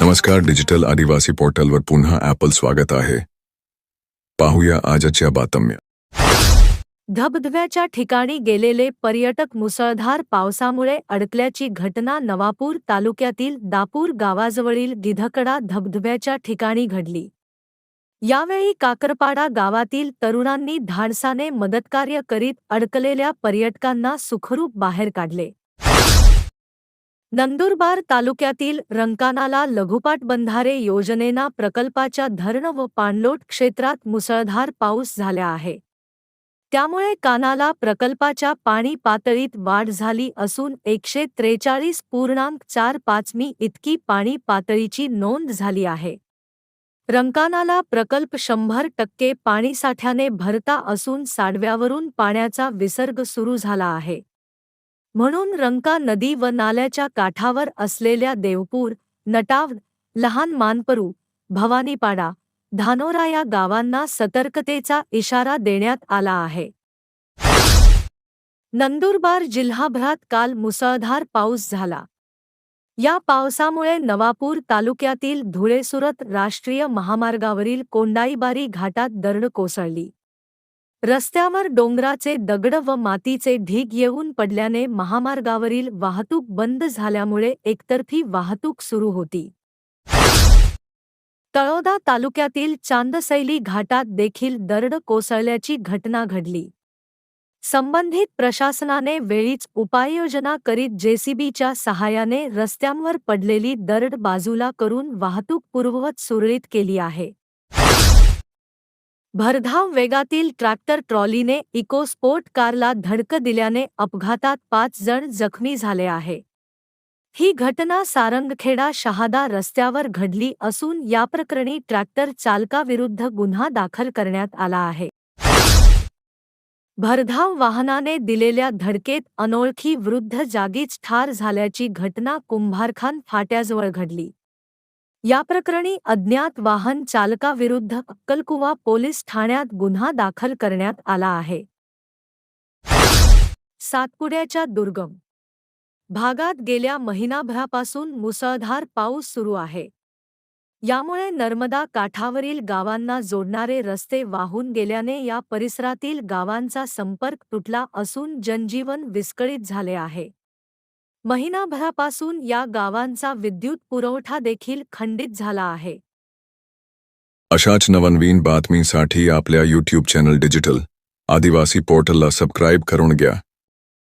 नमस्कार डिजिटल आदिवासी पोर्टलवर पुन्हा ॲपल स्वागत आहे. पाहूया आजच्या बातम्या. धबधब्याच्या ठिकाणी गेलेले पर्यटक मुसळधार पावसामुळे अडकल्याची घटना नवापूर तालुक्यातील दापूर गावाजवळील गिधकडा धबधब्याच्या ठिकाणी घडली. यावेळी काकरपाडा गावातील तरुणांनी धाडसाने मदतकार्य करीत अडकलेल्या पर्यटकांना सुखरूप बाहेर काढले. नंदुरबार तालुक्यातील रंकानाला लघुपाट बंधारे योजनेना प्रकल्पाच्या धरण व पाणलोट क्षेत्रात मुसळधार पाऊस झाला आहे. त्यामुळे कानाला प्रकल्पाच्या पाणी पातळीत वाढ झाली असून एकशे त्रेचाळीस पूर्णांक चार पाचमी इतकी पाणी पातळीची नोंद झाली आहे. रंकानाला प्रकल्प शंभर टक्के पाणीसाठ्याने भरता असून साडव्यावरून पाण्याचा विसर्ग सुरू झाला आहे. म्हणून रंका नदी व नाल्याच्या काठावर असलेल्या देवपूर नटाव लहान मानपरू भवानीपाडा धानोरा या गावांना सतर्कतेचा इशारा देण्यात आला आहे. नंदुरबार जिल्हाभरात काल मुसळधार पाऊस झाला. या पावसामुळे नवापूर तालुक्यातील धुळेसुरत राष्ट्रीय महामार्गावरील कोंडाईबारी घाटात दरड कोसळली. रस्त्यावर डोंगराचे दगड व मातीचे ढीग येऊन पडल्याने महामार्गावरील वाहतूक बंद झाल्यामुळे एकतर्फी वाहतूक सुरू होती. तळोदा तालुक्यातील चांदसैली घाटात देखील दरड कोसळल्याची घटना घडली. संबंधित प्रशासनाने वेळीच उपाययोजना करीत जेसीबीच्या सहाय्याने रस्त्यांवर पडलेली दरड बाजूला करून वाहतूक पूर्ववत सुरळीत केली आहे. भरधाव वेगातील ट्रॅक्टर ट्रॉलीने इकोस्पोर्ट कारला धडक दिल्याने अपघातात पाच जण जखमी झाले आहे. ही घटना सारंगखेडा शहादा रस्त्यावर घडली असून याप्रकरणी ट्रॅक्टर चालकाविरुद्ध गुन्हा दाखल करण्यात आला आहे. भरधाव वाहनाने दिलेल्या धडकेत अनोळखी वृद्ध जागीच ठार झाल्याची घटना कुंभारखान फाट्याजवळ घडली. याप्रकरणी अज्ञात वाहन चालकाविरुद्ध अक्कलकुवा पोलीस ठाण्यात गुन्हा दाखल करण्यात आला आहे. सातपुड्याच्या दुर्गम भागात गेल्या महिनाभरापासून मुसळधार पाऊस सुरू आहे. यामुळे नर्मदा काठावरील गावांना जोडणारे रस्ते वाहून गेल्याने या परिसरातील गावांचा संपर्क तुटला असून जनजीवन विस्कळीत झाले आहे. महिनाभरापासून या गावांचा विद्युत पुरवठा देखील खंडित झाला आहे. अशाच नवनवीन बातमीसाठी आपल्या यूट्यूब चॅनल डिजिटल आदिवासी पोर्टलला सबस्क्राईब करून घ्या.